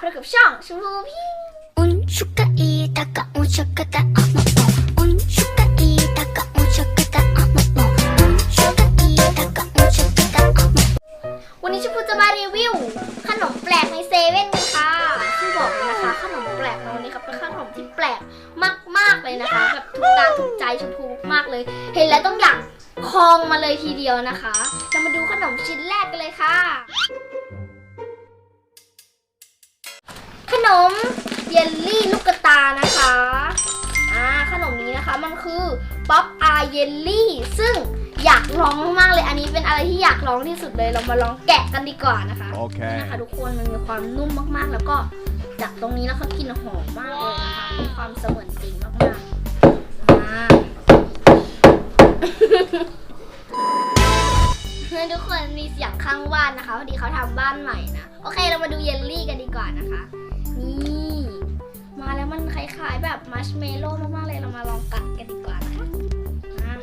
พบกบช่องชูพีวันนี้ชมพูจะมารีวิว ขนมแปลกในเซเว่นกันค่ะที่บอกเลยนะคะ ขนมแปลกในวันนี้ครับเป็นขนมที่แปลกมากๆเลยนะคะแบบถูกตาถูกใจชมพูมากเลย เห็นแล้วต้องอยากคลองมาเลยทีเดียวนะคะ จะมาดูขนมชิ้นแรกกันเลยค่ะ นมเยลลี่ลูกกระตานะคะอ่าขนมนี้นะคะมันคือป๊อปอาเยลลี่ซึ่งอยากลองมากๆเลยอันนี้เป็นอะไรที่อยากลองที่สุดเลยเรามาลองแกะกันดีกว่านะคะ Okay. นะคะทุกคนมันมีความนุ่มมากๆ แล้วก็จากตรงนี้แล้วเขากลินหอมมากเลยนะคะมีความเสมือนจริงมากๆอ่าทุกคนมีเสียงข้างบ้านนะคะพอดีเขาทำบ้านใหม่นะ โอเคเรามาดูเยลลี่กันดีกว่านะคะ นี่มาแล้วมันคล้ายๆแบบมัชเมลโล่มากๆเลยเรามาลองกัดกันดีกว่านะคะอะ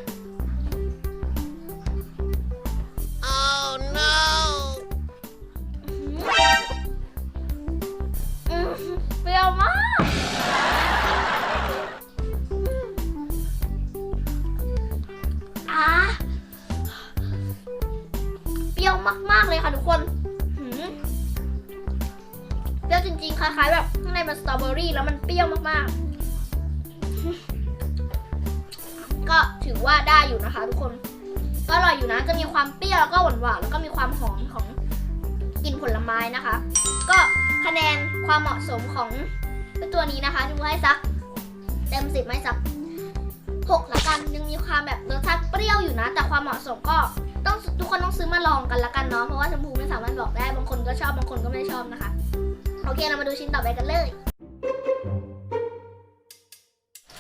Oh no! มันเปรี้ยวมากๆ ก็ถือว่าได้อยู่นะคะ ทุกคน ก็อร่อยอยู่นะ จะมีความเปรี้ยวแล้วก็หวานๆแล้วก็มีความหอมของกลิ่นผลไม้นะคะ ก็คะแนนความเหมาะสมของตัวนี้นะคะดูให้สักเต็มสิบไม่สักหกละกันยังมีความแบบรสชาติเปรี้ยวอยู่นะ แต่ความเหมาะสมก็ต้องทุกคนต้องซื้อมาลองกันละกันเนาะเพราะว่าชมพูไม่สามารถบอกได้บางคนก็ชอบบางคนก็ไม่ชอบนะคะ โอเคเรามาดูชิ้นต่อไปกันเลย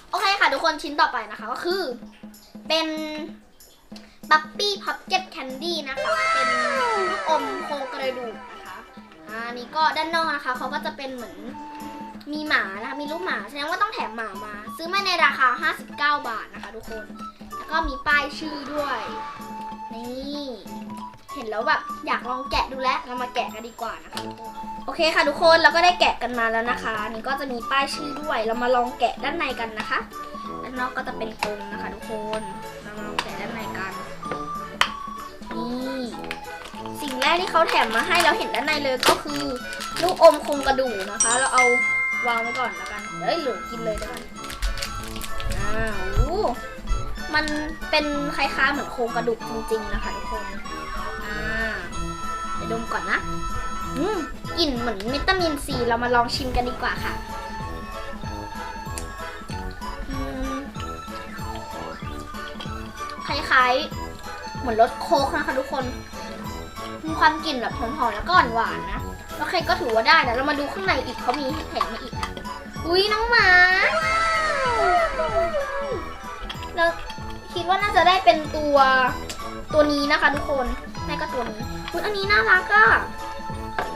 โอเคค่ะทุกคนชิ้นต่อไปนะคะก็คือ เป็นบัปปี้พับเก็ตแคนดี้นะคะ เป็นลูกอมโครงกระดูกนะคะอ่านี่ก็ด้านนอกนะคะเขาก็จะเป็นเหมือนมีหมานะคะมีรูปหมาแสดงว่าต้องแถมหมามา ซื้อมาในราคา 59 บาทนะคะ ทุกคน แล้วก็มีป้ายชื่อด้วย นี่ เห็นแล้วแบบอยากลองแกะดูแล้วเรามาแกะกันดีกว่านะคะโอเคค่ะทุกคนเราก็ได้แกะกันมาแล้วนะคะ นี่ก็จะมีป้ายชื่อด้วย เรามาลองแกะด้านในกันนะคะด้านนอกก็จะเป็นกลมนะคะ ทุกคนเรามาลองแกะด้านในกันนี่สิ่งแรกที่เขาแถมมาให้เราเห็นด้านในเลยก็คือลูกอมโครงกระดูกนะคะ เราเอาวางไว้ก่อนแล้วกันเอ้ยหรือกินเลยแล้วกันอ้าวมันเป็นคล้ายๆเหมือนโครงกระดูกจริงๆนะคะทุกคน ดี๋ยวดมก่อนนะอืมกลิ่นเหมือนวิตามินซีเรามาลองชิมกันดีกว่าค่ะอืมคล้ายๆ เหมือนรสโค้กนะคะทุกคน มีความกลิ่นแบบหอมๆแล้วก็หวานๆนะโอเคก็ถือว่าได้นะเรามาดูข้างในอีกเขามีแถมมาอีกนะอุ้ยน้องหมาเราคิดว่าน่าจะได้เป็นตัว ตัวนี้นะคะทุกคนแม่ก็ตัวนี้อุ้ยอันนี้น่ารักอะ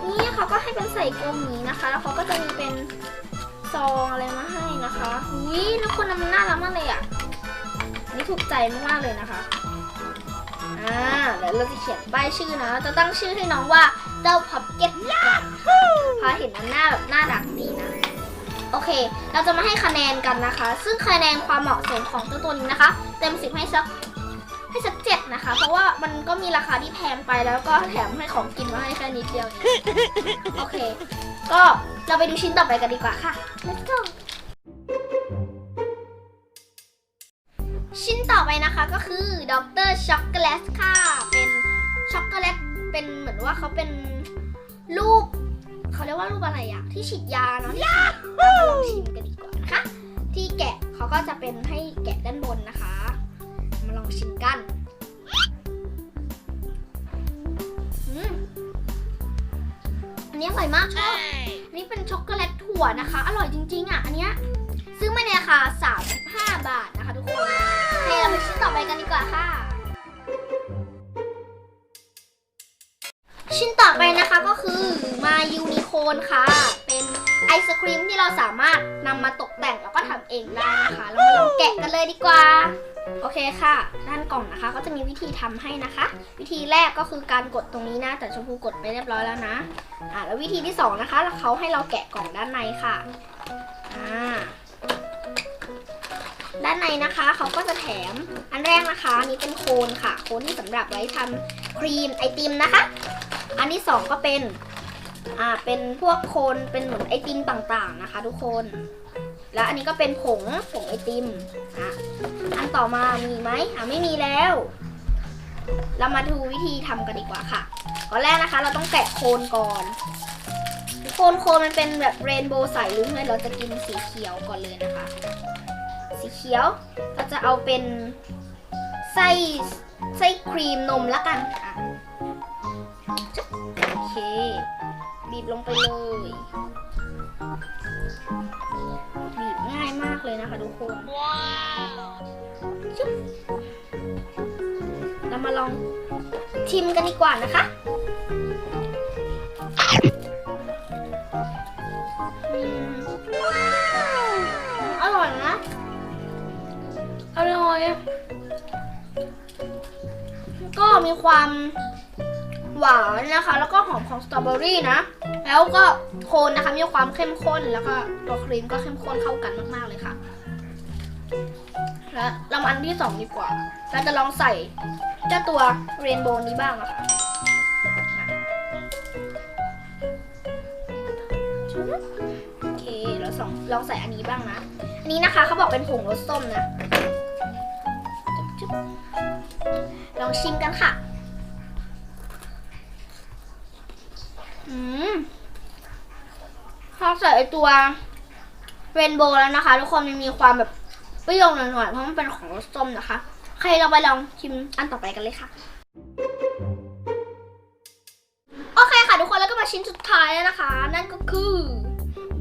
นี่เขาก็ให้เป็นใส่กลมนี้นะคะ แล้วเขาก็จะมีเป็นซองอะไรมาให้นะคะอุ้ยทุกคนมันน่ารักมากเลยอะนี่ถูกใจมากๆเลยนะคะอ่าเดี๋ยวเราจะเขียนป้ายชื่อนะจะตั้งชื่อให้น้องว่าเจ้าพับเก็ตพอเห็นมันหน้าแบบน่ารักดีนะ โอเค เราจะมาให้คะแนนกันนะคะ ซึ่งคะแนนความเหมาะสมของเจ้าตัวนี้นะคะ เต็มสิบให้สัก ให้สักเจ็ดนะคะ เพราะว่ามันก็มีราคาที่แพงไปแล้วก็แถมให้ของกินมาให้แค่นิดเดียวเองโอเค ก็เราไปดูชิ้นต่อไปกันดีกว่าค่ะ let's go ชิ้นต่อไปนะคะก็คือด็อกเตอร์ช็อกโกแลตค่ะ เป็นช็อกโกแลตเป็นเหมือนว่าเขาเป็นรูปเขาเรียกว่ารูปอะไรอะที่ฉีดยาเนาะที่ฉีดเรามาลองชิมกันดีกว่านะคะ ที่แกะเขาก็จะเป็นให้แกะด้านบนนะคะ มาลองชิมกันอืมอันนี้อร่อยมากชอบอันนี้เป็นช็อกโกแลตถั่วนะคะ อร่อยจริง ๆ อะ อันเนี้ยซื้อมาในราคา35 บาทนะคะทุกคนโอเคเราไปชิ้นต่อไปกันดีกว่าค่ะ ชิ้นต่อไปนะคะก็คือมายูนิโคนค่ะ เป็นไอศครีมที่เราสามารถนำมาตกแต่งแล้วก็ทำเองได้นะคะ เรามาลองแกะกันเลยดีกว่า โอเคค่ะ ด้านกล่องนะคะ ก็จะมีวิธีทำให้นะคะ วิธีแรกก็คือการกดตรงนี้นะ แต่ชมพูกดไปเรียบร้อยแล้วนะ อ่าแล้ววิธีที่สองนะคะเขาให้เราแกะกล่องด้านในค่ะ อ่า ด้านในนะคะเขาก็จะแถมอันแรกนะคะนี้เป็นโคนค่ะ โคนที่สำหรับไว้ทำครีมไอติมนะคะ อันที่สองก็เป็น อ่า เป็นพวกโคนเป็นเหมือนไอติมต่างๆนะคะ ทุกคน แล้วอันนี้ก็เป็นผงผงไอติมอะอันต่อมามีไหมอะไม่มีแล้ว เรามาดูวิธีทำกันดีกว่าค่ะก่อนแรกนะคะ เราต้องแกะโคนก่อนโคนโคนมันเป็นแบบเรนโบว์ใสลุ้งเลยเราจะกินสีเขียวก่อนเลยนะคะ สีเขียวเราจะเอาเป็นไส้ไส้ครีมนมละกันอะโอเค บีบลงไปเลย เลยนะคะทุกคนเรามาลองชิมกันดีกว่านะคะอืมอร่อยนะ อร่อย ก็มีความหวานนะคะ แล้วก็หอมของสตรอเบอรี่นะ แล้วก็โคนนะคะมีความเข้มข้น แล้วก็ตัวครีมก็เข้มข้นเข้ากันมาก ๆ เลยค่ะ แล้วเรามาอันที่สองดีกว่า เราจะลองใส่เจ้าตัวเรนโบว์นี้บ้างนะคะโอเค เราสองลองใส่อันนี้บ้างนะ อันนี้นะคะเขาบอกเป็นผงรสส้มนะ ลองชิมกันค่ะ อืมพอใส่ตัวเรนโบว์แล้วนะคะ ทุกคนมันมีความแบบ ปรี้ยวหน่อยๆเพราะมันเป็นของรสส้มนะคะใครเราไปลองชิมอันต่อไปกันเลยค่ะ โอเคค่ะทุกคนแล้วก็มาชิ้นสุดท้ายแล้วนะคะ นั่นก็คือ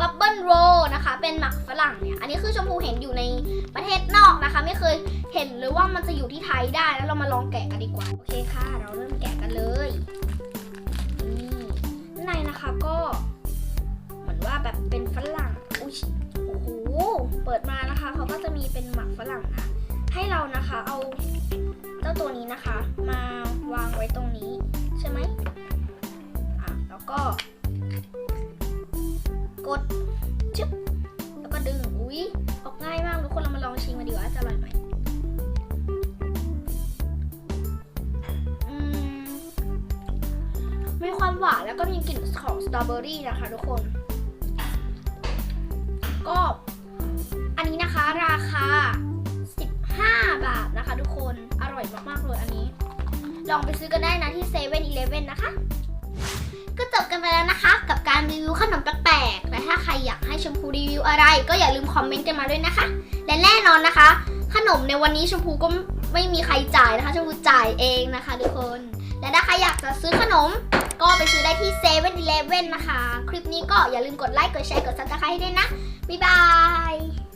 บับเบิลโรนะคะ เป็นหมักฝรั่งเนี่ย อันนี้คือชมพูเห็นอยู่ในประเทศนอกนะคะ ไม่เคยเห็นเลยว่ามันจะอยู่ที่ไทยได้แล้วเรามาลองแกะกันดีกว่า โอเคค่ะ เราเริ่มแกะกันเลยนี่ในนะคะก็เหมือนว่าแบบเป็น เปิดมานะคะเขาก็จะมีเป็นหมักฝรั่งนะ ให้เรานะคะเอาเจ้าตัวนี้นะคะ มาวางไว้ตรงนี้ใช่ไหมอะแล้วก็ กดจึ๊บแล้วก็ดึงอุ้ยออกง่ายมากทุกคนเรามาลองชิมกันดีกว่าจะอร่อยไหมมีความหวานแล้วก็มีกลิ่นของสตรอเบอรี่นะคะทุกคนก็ อันนี้นะคะราคา 15 บาทนะคะ ทุกคนอร่อยมากๆเลยอันนี้ ลองไปซื้อกันได้นะที่เซเว่นอีเลฟเว่นนะคะ ก็จบกันไปแล้วนะคะ กับการรีวิวขนมแปลกๆและถ้าใครอยากให้ชมพูรีวิวอะไร ก็อย่าลืมคอมเมนต์กันมาด้วยนะคะ และแน่นอนนะคะ ขนมในวันนี้ชมพูก็ไม่มีใครจ่ายนะคะชมพูจ่ายเองนะคะ ทุกคน และถ้าใครอยากจะซื้อขนมก็ไปซื้อได้ที่เซเว่นอีเลฟเว่นนะคะ คลิปนี้ก็อย่าลืมกดไลค์ กดแชร์ กดซับสไครต์ให้ด้วยนะ บ๊ายบาย